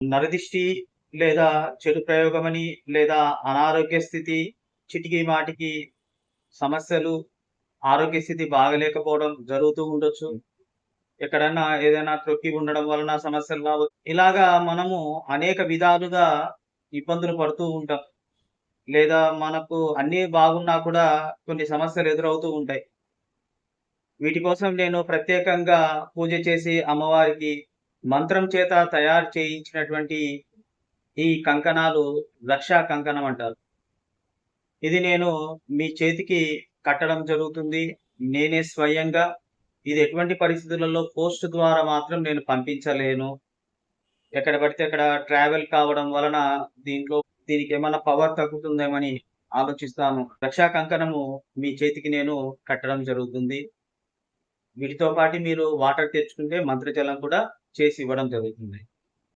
నరదిష్టి లేదా చెడు ప్రయోగమని లేదా అనారోగ్య స్థితి చిటికి మాటికి సమస్యలు ఆరోగ్య స్థితి బాగలేకపోవడం జరుగుతూ ఉండొచ్చు. ఎక్కడన్నా ఏదైనా త్రొక్కి ఉండడం వలన సమస్యలు రావచ్చు. ఇలాగా మనము అనేక విధాలుగా ఇబ్బందులు పడుతూ ఉంటాం. లేదా మనకు అన్నీ బాగున్నా కూడా కొన్ని సమస్యలు ఎదురవుతూ ఉంటాయి. వీటి కోసం నేను ప్రత్యేకంగా పూజ చేసి అమ్మవారికి మంత్రం చేత తయారు చేయించినటువంటి ఈ కంకణాలు రక్షా కంకణం అంటారు. ఇది నేను మీ చేతికి కట్టడం జరుగుతుంది. నేనే స్వయంగా ఇది ఎటువంటి పరిస్థితులలో పోస్ట్ ద్వారా మాత్రం నేను పంపించలేను. ఎక్కడ పడితే అక్కడ ట్రావెల్ కావడం వలన దీంట్లో దీనికి ఏమైనా పవర్ తగ్గుతుందేమని ఆలోచిస్తాను. రక్షా కంకణము మీ చేతికి నేను కట్టడం జరుగుతుంది. వీటితో పాటు మీరు వాటర్ తెచ్చుకుంటే మంత్రజలం కూడా చేసి ఇవ్వడం జరుగుతుంది.